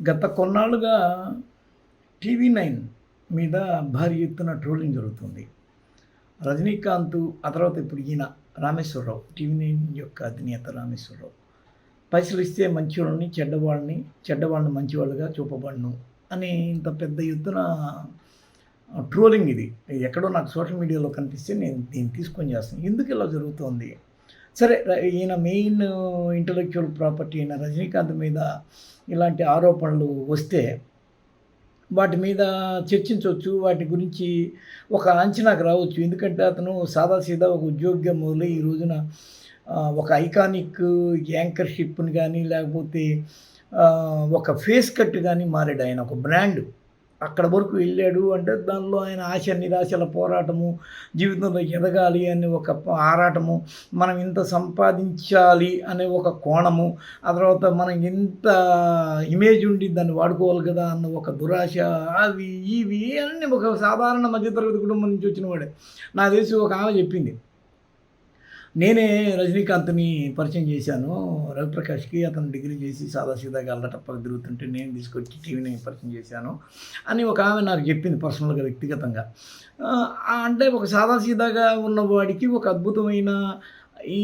గత కొన్నాళ్ళుగా TV nine మీద భారీ ఎత్తున ట్రోలింగ్ జరుగుతుంది. రజనీకాంత్ ఆ తర్వాత ఇప్పుడు ఈయన రామేశ్వరరావు టీవీ నైన్ యొక్క అధినేత రామేశ్వరరావు. పైసలు ఇస్తే మంచివాళ్ళని చెడ్డవాళ్ళని చెడ్డవాళ్ళని మంచివాళ్ళుగా చూపబడను అని ఇంత పెద్ద ఎత్తున ట్రోలింగ్ ఇది. ఎక్కడో నాకు సోషల్ మీడియాలో కనిపిస్తే నేను దీన్ని తీసుకొని చేస్తాను. ఎందుకు ఇలా జరుగుతోంది? సరే ఈయన మెయిన్ ఇంటలెక్చువల్ ప్రాపర్టీ అయిన రజనీకాంత్ మీద ఇలాంటి ఆరోపణలు వస్తే వాటి మీద చర్చించవచ్చు వాటి గురించి ఒక అంచనాకు రావచ్చు. ఎందుకంటే అతను సాదాసీదా ఒక ఉద్యోగం మొదలై ఈ రోజున ఒక ఐకానిక్ యాంకర్షిప్ని కానీ లేకపోతే ఒక ఫేస్ కట్ కానీ మారాడు ఆయన ఒక బ్రాండ్. అక్కడ వరకు వెళ్ళాడు అంటే దానిలో ఆయన ఆశ నిరాశల పోరాటము జీవితంలో ఎదగాలి అనే ఒక ఆరాటము మనం ఇంత సంపాదించాలి అనే ఒక కోణము ఆ తర్వాత మనం ఎంత ఇమేజ్ ఉండి దాన్ని వాడుకోవాలి కదా అన్న ఒక దురాశ అవి ఇవి అన్నీ ఒక సాధారణ మధ్యతరగతి కుటుంబం నుంచి వచ్చిన వాడే. నా తెలిసి ఒక ఆమె చెప్పింది. నేనే రజనీకాంత్ని పరిచయం చేశాను. రవిప్రకాష్కి అతను డిగ్రీ చేసి సాదాసీదాగా అల్లటప్పలు తిరుగుతుంటే నేను తీసుకొచ్చి టీవీని పరిచయం చేశాను అని ఒక ఆమె నాకు చెప్పింది పర్సనల్గా వ్యక్తిగతంగా. అంటే ఒక సాదాసీదాగా ఉన్నవాడికి ఒక అద్భుతమైన ఈ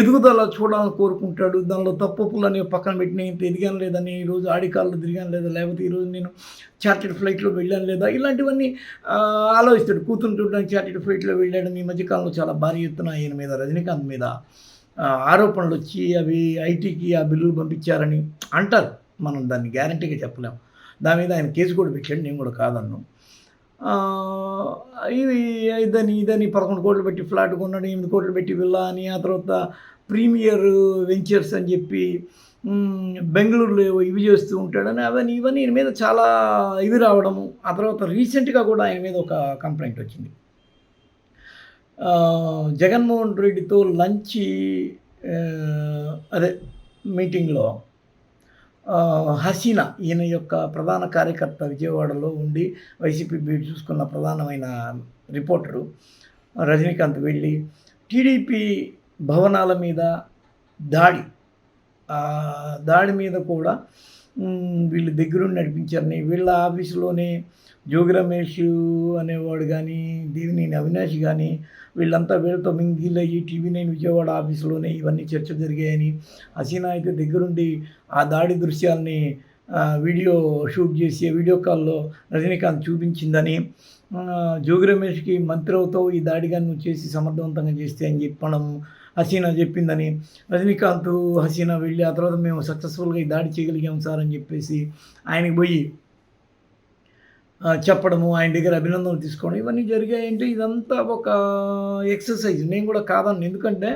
ఎదుగుదల చూడాలని కోరుకుంటాడు. దానిలో తప్పులు అనేవి పక్కన పెట్టి నేను ఇంత ఎదిగాను లేదని ఈరోజు ఆడికాల్లో తిరిగాను లేదా లేకపోతే ఈరోజు నేను చార్టెడ్ ఫ్లైట్లో వెళ్ళాను లేదా ఇలాంటివన్నీ ఆలోచిస్తాడు. కూతురు చూడడానికి చార్టెడ్ ఫ్లైట్లో వెళ్ళాడని ఈ మధ్యకాలంలో చాలా భారీ ఎత్తున ఆయన మీద రజనీకాంత్ మీద ఆరోపణలు వచ్చి అవి ఐటీకి ఆ బిల్లులు పంపించారని అంటారు. మనం దాన్ని గ్యారంటీగా చెప్పలేం దాని మీద ఆయన కేసు కూడా పెట్టాడు. నేను కూడా కాదన్నాను ఇది ఇదని ఇదని పదకొండు కోట్లు పెట్టి ఫ్లాట్ కొన్నాడు ఎనిమిది కోట్లు పెట్టి విల్లా అని ఆ తర్వాత ప్రీమియర్ వెంచర్స్ అని చెప్పి బెంగళూరులో ఇవి చేస్తూ ఉంటాడని అవన్నీ ఇవన్నీ ఈయన మీద చాలా ఇవి రావడము. ఆ తర్వాత రీసెంట్గా కూడా ఆయన మీద ఒక కంప్లైంట్ వచ్చింది. జగన్మోహన్ రెడ్డితో లంచ్ అదే మీటింగ్లో హసీనా ఈయన యొక్క ప్రధాన కార్యకర్త విజయవాడలో ఉండి వైసీపీ బీట్ చూసుకున్న ప్రధానమైన రిపోర్టరు. రజనీకాంత్ వెళ్ళి టీడీపీ భవనాల మీద దాడి. దాడి మీద కూడా వీళ్ళు దగ్గరుండి నడిపించారని వీళ్ళ ఆఫీసులోనే జోగి రమేష్ అనేవాడు కానీ దేవినేని అవినాష్ కానీ వీళ్ళంతా వీళ్ళతో మింగిల్ అయ్యి టీవీ నైన్ విజయవాడ ఆఫీసులోనే ఇవన్నీ చర్చ జరిగాయని హసీనా అయితే దగ్గరుండి ఆ దాడి దృశ్యాల్ని వీడియో షూట్ చేసి వీడియో కాల్లో రజనీకాంత్ చూపించిందని జోగి రమేష్కి మంత్రి అవుతావు ఈ దాడిగా నువ్వు చేసి సమర్థవంతంగా చేస్తే అని చెప్పడం హసీనా చెప్పిందని రజనీకాంత్ హసీనా వెళ్ళి ఆ తర్వాత మేము సక్సెస్ఫుల్గా ఈ దాడి చేయగలిగాం సార్ అని చెప్పేసి ఆయనకి పోయి చెప్పడము ఆయన దగ్గర అభినందనలు తీసుకోవడం ఇవన్నీ జరిగాయంటే ఇదంతా ఒక ఎక్సర్సైజ్ నేను కూడా కాదన్ను ఎందుకంటే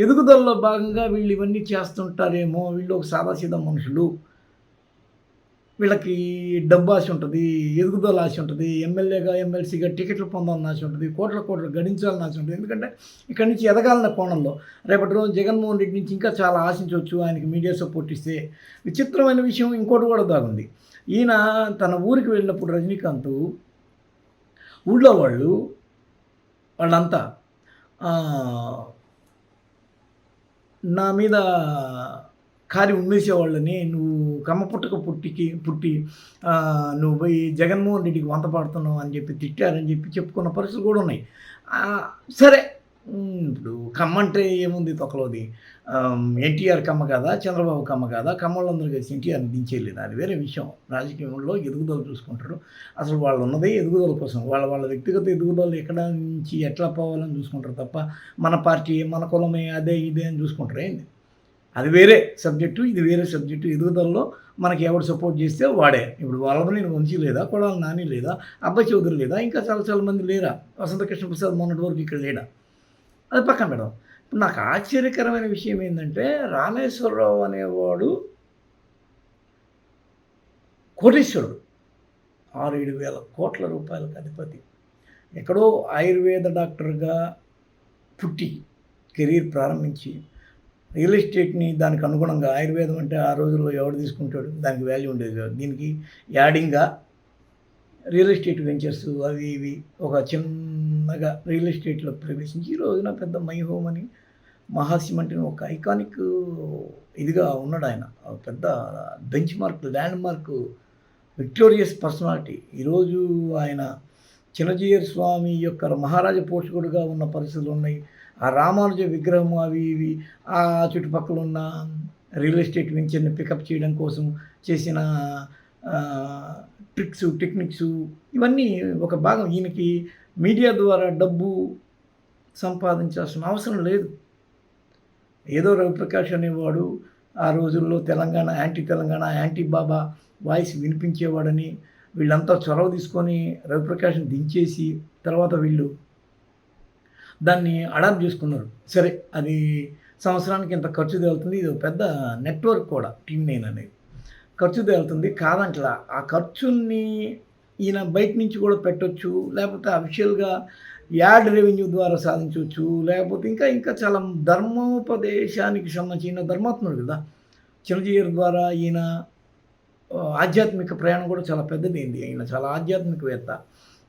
ఎదుగుదలలో భాగంగా వీళ్ళు ఇవన్నీ చేస్తుంటారేమో వీళ్ళు ఒక సాదాసీదా మనుషులు. వీళ్ళకి డబ్బు ఆశ ఉంటుంది ఎదుగుదల ఆశ ఉంటుంది ఎమ్మెల్యేగా ఎమ్మెల్సీగా టికెట్లు పొందాలని ఆశ ఉంటుంది కోట్ల కోట్లు గడించాలని ఆశ ఉంటుంది. ఎందుకంటే ఇక్కడి నుంచి ఎదగాలన్న కోణంలో రేపటి రోజు జగన్మోహన్ రెడ్డి నుంచి ఇంకా చాలా ఆశించవచ్చు ఆయనకి మీడియా సపోర్ట్ ఇస్తే. విచిత్రమైన విషయం ఇంకోటి కూడా దాగుంది. ఈయన తన ఊరికి వెళ్ళినప్పుడు రజనీకాంత్ ఊళ్ళో వాళ్ళు వాళ్ళంతా నా మీద కారి ఉమ్మేసేవాళ్ళని నువ్వు కమ్మ పుట్టక పుట్టికి పుట్టి నువ్వు పోయి జగన్మోహన్ రెడ్డికి వంత పాడుతున్నావు అని చెప్పి తిట్టారని చెప్పి చెప్పుకున్న పరిస్థితులు కూడా ఉన్నాయి. సరే. ఇప్పుడు కమ్మ అంటే ఏముంది తొక్కలోది? ఎన్టీఆర్ కమ్మ కాదా చంద్రబాబు కమ్మ కాదా? కమ్మలందరూ కలిసి ఎన్టీఆర్ని దించేయలేదు. అది వేరే విషయం. రాజకీయంలో ఎదుగుదల చూసుకుంటారు. అసలు వాళ్ళు ఉన్నదే ఎదుగుదల కోసం. వాళ్ళ వాళ్ళ వ్యక్తిగత ఎదుగుదల ఎక్కడ నుంచి ఎట్లా పోవాలని చూసుకుంటారు తప్ప మన పార్టీ మన కులమే అదే ఇదే అని చూసుకుంటారు. ఏంది? అది వేరే సబ్జెక్టు ఇది వేరే సబ్జెక్టు. ఎదుగుదలలో మనకి ఎవడు సపోర్ట్ చేస్తే వాడే. ఇప్పుడు వాళ్ళని వంశీ లేదా కొడాల నాని లేదా అబ్బాయి చౌదరి లేదా ఇంకా చాలా చాలా మంది లేరా? వసంత కృష్ణ ప్రసాద్ మొన్నటి వరకు ఇక్కడ లేడా? అది పక్కన పెడదాం. ఇప్పుడు నాకు ఆశ్చర్యకరమైన విషయం ఏంటంటే రామేశ్వరరావు అనేవాడు కోటీశ్వరుడు. ఆరు ఏడు వేల కోట్ల రూపాయలకు అధిపతి. ఎక్కడో ఆయుర్వేద డాక్టర్గా పుట్టి కెరీర్ ప్రారంభించి రియల్ ఎస్టేట్ని దానికి అనుగుణంగా ఆయుర్వేదం అంటే ఆ రోజుల్లో ఎవడు తీసుకుంటాడు? దానికి వాల్యూ ఉండేది కాదు. దీనికి యాడింగ్గా రియల్ ఎస్టేట్ వెంచర్స్ అవి ఇవి ఒక చిన్నగా రియల్ ఎస్టేట్లో ప్రవేశించి ఈ రోజున పెద్ద మై హోమ్ అని మహాస్యం అంటే ఒక ఐకానిక్ ఇదిగా ఉన్నాడు ఆయన. పెద్ద bench mark land mark victorious personality. ఈరోజు ఆయన చిన్నజీయర్ స్వామి యొక్క మహారాజ పోషకుడుగా ఉన్న పరిస్థితులు ఉన్నాయి. ఆ రామానుజ విగ్రహం అవి ఇవి ఆ చుట్టుపక్కల ఉన్న రియల్ ఎస్టేట్ వెంచర్ని పికప్ చేయడం కోసం చేసిన ట్రిక్స్ టెక్నిక్స్ ఇవన్నీ ఒక భాగం. ఈయనకి మీడియా ద్వారా డబ్బు సంపాదించాల్సిన అవసరం లేదు. ఏదో రవిప్రకాష్ అనేవాడు ఆ రోజుల్లో Telangana anti Telangana anti Baba voice వినిపించేవాడని వీళ్ళంతా చొరవ తీసుకొని రవిప్రకాష్ని దించేసి తర్వాత వీళ్ళు దాన్ని అడాప్ట్ చేసుకున్నారు. సరే అది సంవత్సరానికి ఇంత ఖర్చు తేలుతుంది. ఇది పెద్ద నెట్వర్క్ కూడా టీమ్ నైన్ అనేది. ఖర్చు తేలుతుంది. కాదంటలా ఆ ఖర్చుని ఈయన బయట నుంచి కూడా పెట్టొచ్చు లేకపోతే అఫిషియల్గా యాడ్ రెవెన్యూ ద్వారా సాధించవచ్చు లేకపోతే ఇంకా ఇంకా చాలా ధర్మోపదేశానికి సంబంధించిన ధర్మాత్ముడు కదా. చిరంజీవి ద్వారా ఈయన ఆధ్యాత్మిక ప్రయాణం కూడా చాలా పెద్దదైంది. ఈయన చాలా ఆధ్యాత్మికవేత్త.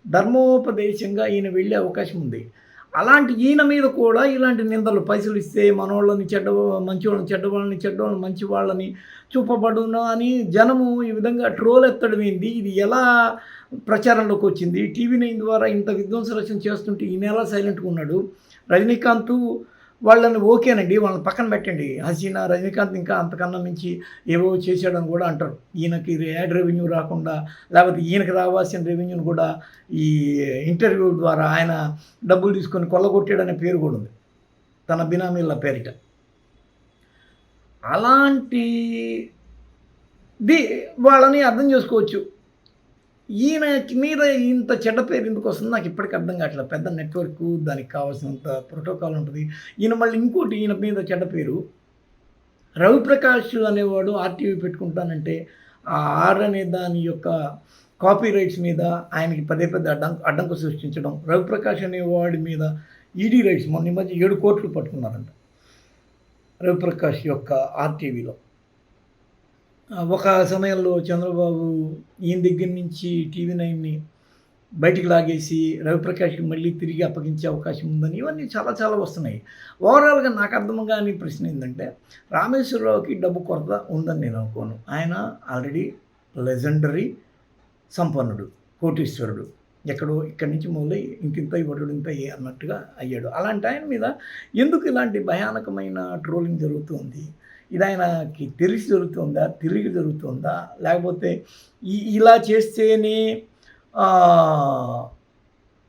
ధర్మోపదేశంగా ఈయన వెళ్ళే అవకాశం ఉంది. అలాంటి ఈయన మీద కూడా ఇలాంటి నిందలు పైసలు ఇస్తే మనోళ్ళని చెడ్డ మంచివాళ్ళని చెడ్డవాళ్ళని చెడ్డ వాళ్ళని మంచి వాళ్ళని చూపబడును అని జనము ఈ విధంగా ట్రోల్ ఎత్తడం ఏంది? ఇది ఎలా ప్రచారంలోకి వచ్చింది? టీవీ నైన్ ద్వారా ఇంత విధ్వంస రచన చేస్తుంటే ఈయన ఎలా సైలెంట్గా ఉన్నాడు. రజనీకాంత్ వాళ్ళని ఓకేనండి వాళ్ళని పక్కన పెట్టండి. హసీనా రజనీకాంత్ ఇంకా అంతకన్నా మించి ఏవో చేశాడని కూడా అంటారు. ఈయనకి యాడ్ రెవెన్యూ రాకుండా లేకపోతే ఈయనకి రావాల్సిన రెవెన్యూని కూడా ఈ ఇంటర్వ్యూ ద్వారా ఆయన డబ్బులు తీసుకొని కొల్లగొట్టాడనే పేరు కూడా ఉంది. తన బినామీల పేరిట. అలాంటిది వాళ్ళని అర్థం చేసుకోవచ్చు. ఈయన మీద ఇంత చెడ్డ పేరు ఎందుకు వస్తుంది? నాకు ఇప్పటికీ అర్థం కావట్లేదు. పెద్ద నెట్వర్క్ దానికి కావాల్సినంత ప్రోటోకాల్ ఉంటుంది. ఈయన మళ్ళీ ఇంకోటి ఈయన మీద చెడ్డ పేరు. రవిప్రకాష్ అనేవాడు ఆర్టీవీ పెట్టుకుంటానంటే ఆ ఆర్ అనే దాని యొక్క కాపీ రైట్స్ మీద ఆయనకి పదే పదే అడ్డం అడ్డంకు సృష్టించడం. రవిప్రకాష్ అనేవాడి మీద ఈడీ రైట్స్ మొన్న ఈ మధ్య ఏడు కోట్లు పట్టుకున్నారంట. రవిప్రకాష్ యొక్క ఆర్టీవీలో ఒక సమయంలో చంద్రబాబు ఈయన దగ్గర నుంచి టీవీ నైన్ని బయటికి లాగేసి రవిప్రకాష్కి మళ్ళీ తిరిగి అప్పగించే అవకాశం ఉందని ఇవన్నీ చాలా చాలా వస్తున్నాయి. ఓవరాల్గా నాకు అర్థం కాని ప్రశ్న ఏంటంటే రామేశ్వరరావుకి డబ్బు కొరత ఉందని నేను అనుకోను. ఆయన ఆల్రెడీ లెజెండరీ సంపన్నుడు కోటీశ్వరుడు. ఎక్కడో ఇక్కడి నుంచి మొదలై ఇంకింత ఇవ్వడు ఇంత అయ్యి అన్నట్టుగా అయ్యాడు. అలాంటి ఆయన మీద ఎందుకు ఇలాంటి భయానకమైన ట్రోలింగ్ జరుగుతుంది? ఇది ఆయనకి తెలిసి జరుగుతుందా? తిరిగి జరుగుతుందా? లేకపోతే ఈ ఇలా చేస్తేనే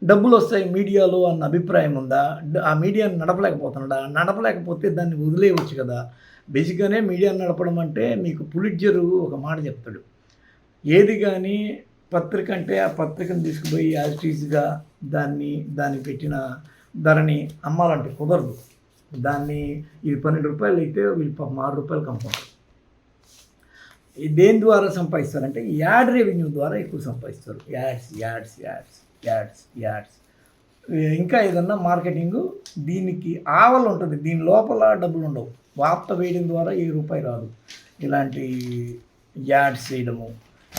డబ్బులు వస్తాయి మీడియాలో అన్న అభిప్రాయం ఉందా? ఆ మీడియాని నడపలేకపోతున్నాడా నడపలేకపోతే దాన్ని వదిలేయవచ్చు కదా? బేసిక్గానే మీడియాని నడపడం అంటే మీకు పులిట్జరు ఒక మాట చెప్తాడు. ఏది కానీ పత్రిక అంటే ఆ పత్రికను తీసుకుపోయి యాజిటీస్గా దాన్ని దాన్ని పెట్టిన ధరని అమ్మాలంటే కుదరదు. దాన్ని ఇవి పన్నెండు రూపాయలు అయితే వీళ్ళు పాపం ఆరు రూపాయలు కమ్ముకుంటారు దేని ద్వారా సంపాదిస్తారంటే యాడ్ రెవెన్యూ ద్వారా ఎక్కువ సంపాదిస్తారు. Ads ads ads ads ads. ఇంకా ఏదన్నా మార్కెటింగ్ దీనికి ఆవలు ఉంటుంది. దీని లోపల డబ్బులు ఉండవు. వార్త వేయడం ద్వారా ఏ రూపాయి రాదు. ఇలాంటి యాడ్స్ చేయడము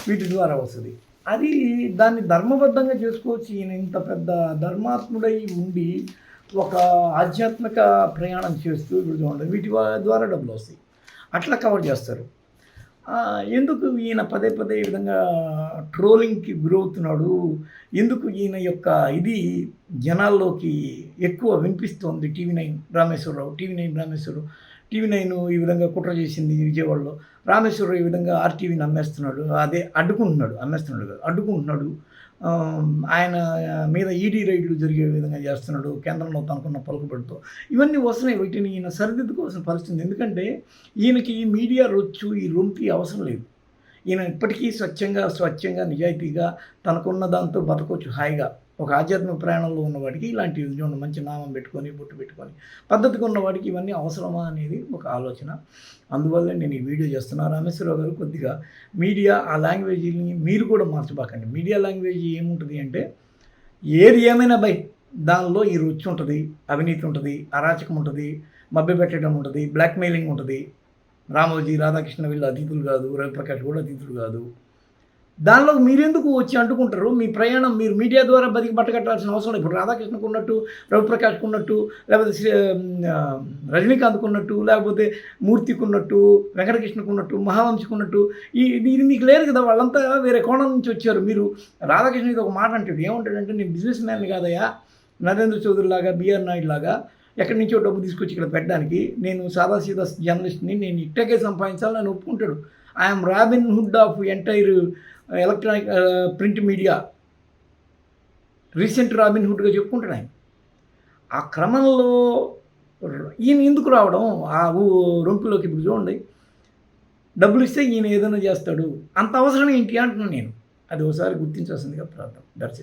వీటి ద్వారా వస్తుంది. అది దాన్ని ధర్మబద్ధంగా చేసుకోవచ్చు. ఈయన ఇంత పెద్ద ధర్మాత్ముడై ఉండి ఒక ఆధ్యాత్మిక ప్రయాణం చేస్తూ ఇప్పుడు చూడండి వీటి ద్వారా డబ్బులు వస్తాయి. అట్లా కవర్ చేస్తారు. ఎందుకు ఈయన పదే పదే ఈ విధంగా ట్రోలింగ్కి గురవుతున్నాడు? ఎందుకు ఈయన యొక్క ఇది జనాల్లోకి ఎక్కువ వినిపిస్తోంది? TV nine Rameshwararao TV nine Rameshwararao TV nine ఈ విధంగా కుట్ర చేసింది విజయవాడలో. రామేశ్వరరావు ఈ విధంగా ఆర్టీవీని అమ్మేస్తున్నాడు అదే అడ్డుకుంటున్నాడు అమ్మేస్తున్నాడు కాదు అడ్డుకుంటున్నాడు. ఆయన మీద ఈడీ రైడ్లు జరిగే విధంగా చేస్తున్నాడు కేంద్రంలో తనకున్న పలుకుబడితో ఇవన్నీ వస్తున్నాయి వీటిని ఈయన సరిదిద్దుకోవాల్సిన పరిస్థితి ఎందుకంటే ఈయనకి ఈ మీడియా రొచ్చు ఈ రొంపి అవసరం లేదు. ఈయన ఇప్పటికీ స్వచ్ఛంగా స్వచ్ఛంగా నిజాయితీగా తనకున్న దాంతో బతకొచ్చు హాయిగా. ఒక ఆధ్యాత్మిక ప్రయాణంలో ఉన్నవాడికి ఇలాంటి చూడండి మంచి నామం పెట్టుకొని బొట్టు పెట్టుకొని పద్ధతిగా ఉన్నవాడికి ఇవన్నీ అవసరమా అనేది ఒక ఆలోచన. అందువల్ల నేను ఈ వీడియో చేస్తున్నా. రామేశ్వరరావు గారు కొద్దిగా మీడియా ఆ లాంగ్వేజ్ని మీరు కూడా మార్చబాకండి. మీడియా లాంగ్వేజ్ ఏముంటుంది అంటే ఏది ఏమైనా బై దానిలో ఈ రుచి ఉంటుంది అవినీతి ఉంటుంది అరాచకం ఉంటుంది మభ్యపెట్టడం ఉంటుంది బ్లాక్మెయిలింగ్ ఉంటుంది. రామోజీ రాధాకృష్ణ వీళ్ళు అతిథులు కాదు రవిప్రకాష్ కూడా అతిథులు కాదు. దానిలో మీరెందుకు వచ్చి అంటుకుంటారు? మీ ప్రయాణం మీరు మీడియా ద్వారా బతికి బట్టకట్టాల్సిన అవసరం లేదు. ఇప్పుడు రాధాకృష్ణకు ఉన్నట్టు రవిప్రకాష్కు ఉన్నట్టు లేకపోతే రజనీకాంత్కు ఉన్నట్టు లేకపోతే మూర్తికి ఉన్నట్టు వెంకటకృష్ణకు ఉన్నట్టు మహావంశకు ఉన్నట్టు ఈ ఇది మీకు లేదు కదా? వాళ్ళంతా వేరే కోణం నుంచి వచ్చారు. మీరు రాధాకృష్ణ ఇది ఒక మాట అంటాడు ఏమంటాడంటే నేను బిజినెస్ మ్యాన్ కాదయ్యా. నరేంద్ర చౌదరి లాగా బిఆర్ నాయుడు లాగా ఎక్కడి నుంచో డబ్బు తీసుకొచ్చి ఇక్కడ పెట్టడానికి నేను సాదాసీదా జర్నలిస్ట్ని నేను ఇట్టకే సంపాదించాలని నేను ఒప్పుకుంటాడు. I'm Robin Hood of entire electronic print media recent Robin హుడ్గా చెప్పుకుంటాడు ఆయన ఆ క్రమంలో ఈయన ఎందుకు రావడం? ఆ ఊ- రొంపులోకి ఇప్పుడు చూడండి. డబ్బులు ఇస్తే ఈయన ఏదైనా చేస్తాడు. అంత అవసరం ఏంటి అంటున్నాను నేను. అది ఒకసారి గుర్తించాల్సిందిగా ప్రార్థన. దట్స్